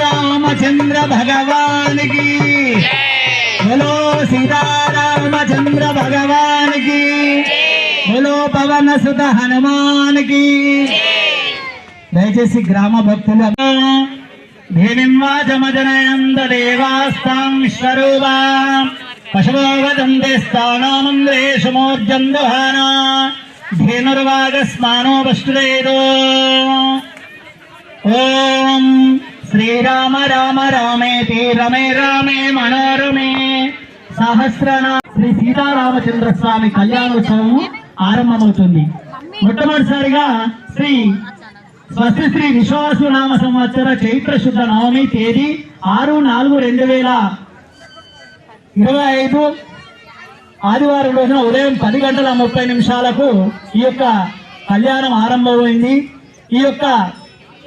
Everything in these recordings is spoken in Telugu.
రామచంద్ర భగవానికి. హలో సీతారామచంద్ర భగవానికి. హలో పవన సుత హనుమానికి. దయచేసి గ్రామ భక్తులు దేవిం వాచమజనయంద దేవాస్తాం స్వరూపా. పశవో వదంతే స్థానామంద్రేషు మూర్జం దుహానా. ధేనుర్వాగస్మానో పష్టురేదో ఓం శ్రీరామ రామ రామేతి రమే రామే మనోరమే. సహస్రనా శ్రీ సీతారామచంద్ర స్వామి కళ్యాణోత్సవం ఆరంభమవుతుంది. మొట్టమొదటిసారిగా శ్రీ స్వస్తి శ్రీ విశ్వాసు నామ సంవత్సర చైత్ర శుద్ధ నవమి తేదీ ఆరు నాలుగు రెండు వేల ఇరవై ఐదు ఆదివారం రోజున ఉదయం పది గంటల ముప్పై నిమిషాలకు ఈ యొక్క కళ్యాణం ఆరంభమైంది. ఈ యొక్క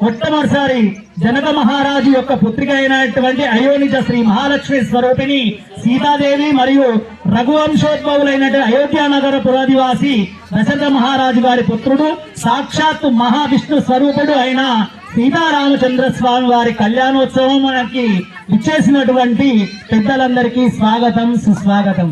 మొట్టమొదటిసారి జనక మహారాజు యొక్క పుత్రిక అయినటువంటి అయోనిజ శ్రీ మహాలక్ష్మి స్వరూపిణి సీతాదేవి మరియు రఘువంశోద్భవులైనటువంటి అయోధ్య నగర పురాదివాసి దశరథ మహారాజు గారి పుత్రుడు సాక్షాత్తు మహావిష్ణు స్వరూపుడు అయిన సీతారామచంద్ర స్వామి వారి కళ్యాణోత్సవం మనకి ఇచ్చేసినటువంటి పెద్దలందరికీ స్వాగతం సుస్వాగతం.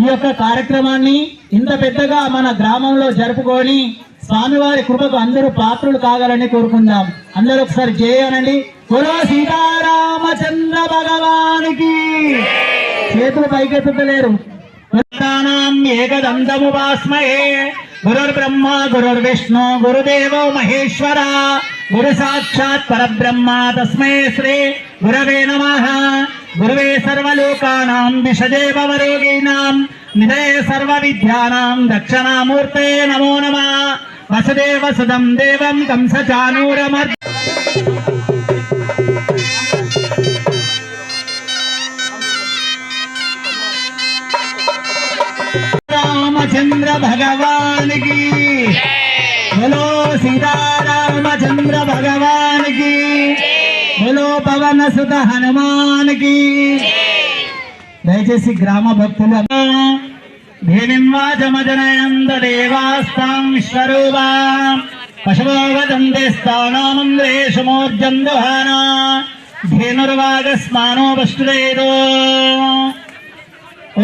ఈ యొక్క కార్యక్రమాన్ని ఇంత పెద్దగా మన గ్రామంలో జరుపుకొని స్వామివారి కృపకు అందరూ పాత్రులు కాగలని కోరుకుందాం. అందరూ ఒకసారి చేయనండి కులో సీతారామచంద్ర భగవానికి. చేతులు పైకెత్తుతలేరు గురుర్ బ్రహ్మ గురుర్ విష్ణు గురుదేవో మహేశ్వర. గురు సాక్షాత్ పరబ్రహ్మ తస్మై శ్రీ గురవే నమ. గురువే సర్వలోకానాం విషజే భవరోగిణాం సర్వ విద్యానాం దక్షిణామూర్తే నమో నమః. వసుదేవ సుదం దేవం కంసచానూరమర్ రామచంద్ర భగవానికి బలో సీతారామచంద్ర భగవానికి బలో పవన సుత హనుమానికి దయచేసి గ్రామ భక్తులు దేవిం వాచమజనయంద దేవాస్తాం విశ్వరూపా పశవో వదంతే స్థానామంద్రేషు మూర్జం దుహానా ధేనుర్వాగస్మానో పష్టురేదో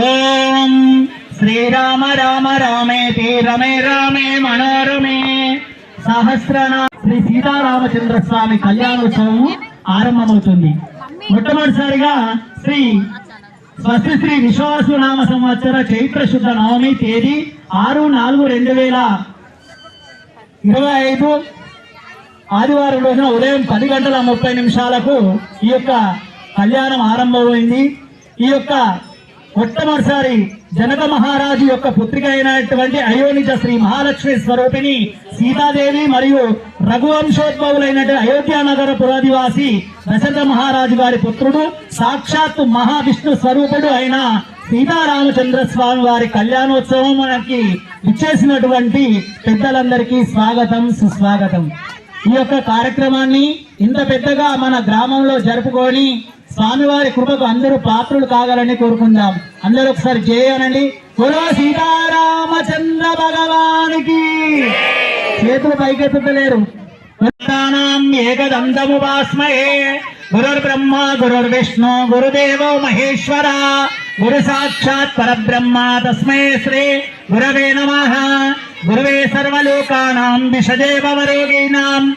ఓం శ్రీరామ రామ రామేతి రమే రామే మనోరమే సహస్రనా శ్రీ సీతారామచంద్ర స్వామి కళ్యాణోత్సవం ఆరంభమవుతుంది మొట్టమొదటిసారిగా శ్రీ స్వస్తి శ్రీ విశ్వాసు నామ సంవత్సర చైత్ర శుద్ధ నవమి తేదీ ఆరు నాలుగు రెండు వేల ఇరవై ఐదు ఆదివారం రోజున ఉదయం పది గంటల ముప్పై నిమిషాలకు ఈ యొక్క కళ్యాణం ఆరంభమైంది. ఈ యొక్క మొట్టమొదటిసారి జనక మహారాజు యొక్క పుత్రిక అయినటువంటి అయోనిజ శ్రీ మహాలక్ష్మి స్వరూపిణి సీతాదేవి మరియు రఘువంశోద్భవులైనటువంటి అయోధ్యానగర నగర పురాదివాసి దశరథ మహారాజు గారి పుత్రుడు సాక్షాత్తు మహావిష్ణు స్వరూపుడు అయిన సీతారామచంద్ర స్వామి వారి కళ్యాణోత్సవం మనకి ఇచ్చేసినటువంటి పెద్దలందరికీ స్వాగతం సుస్వాగతం. ఈ యొక్క కార్యక్రమాన్ని ఇంత పెద్దగా మన గ్రామంలో జరుపుకొని స్వామివారి కృపకు అందరూ పాత్రులు కాగలని కోరుకుందాం. అందరూ ఒకసారి చేయనండి కులో సీతారామచంద్ర భగవానికి. చేతులు పైకెత్తుతలేరు గురుర్ బ్రహ్మ గురుర్ విష్ణు గురుదేవో మహేశ్వర. గురు సాక్షాత్ పరబ్రహ్మ తస్మై శ్రీ గురవే నమ. గురువే సర్వలోకానాం విషజే భవరోగిణాం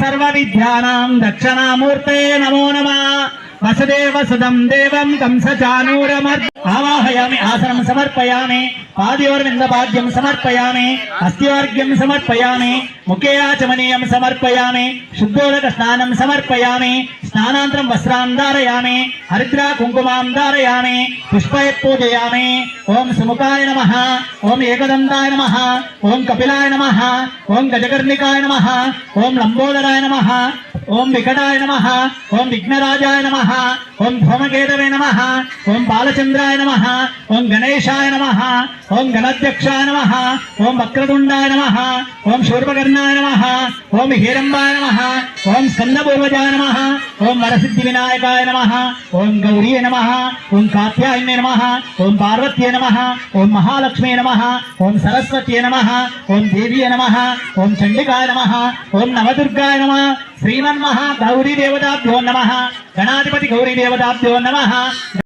సర్వ విద్యానాం దక్షిణామూర్తే నమో నమః. వసుదేవ సుదం దేవం కంసచానూరమర్ ఆవాహయామి ఆసనం సమర్పయామి పాదయోర్వింద భాగ్యం సమర్పయామి అస్త్యోర్ఘ్యం సమర్పయామి ముఖే ఆచమనీయం సమర్పయామి శుద్ధోదక స్నానం సమర్పయామి స్నానాంతరం వస్త్రాం ధారయామి హరిద్రా కుంకుమాం ధారయామి పుష్పయ పూజయామి ఓం సుముఖాయ నమ ఓం ఏకదంతాయ నమ ఓం కపిలాయ నమ ఓం గజకర్ణికాయ నమ ఓం లంబోదరాయ నమ ఓం వికటాయ నమ ఓం విఘ్నరాజాయ నమ ఓం ధూమకేతవే నమ ఓం బాలచంద్రాయ నమ ఓం గణేశాయ నమ ఓం గణాధ్యక్షాయ నమ ఓం వక్రతుండాయ నమ ఓం శూర్పకర్ణాయ నమ ఓం హీరంబాయ నమ ఓం స్కందపూర్వజాయ నమ ఓం వరసిద్ధి వినాయకాయ నమ ఓం గౌరీ నమ ఓం కాత్యాయనే నమ ఓం పార్వత్యే నమ ఓం మహాలక్ష్మీ నమ ఓం సరస్వత్యే నమ ఓం దేవీయ నమ ఓం చండికాయ నమ ఓం నవదుర్గాయ నమ శ్రీమన్మహా గౌరీ దేవతాభ్యో నమ. గణాధిపతి గౌరీ దేవతాభ్యో నమ.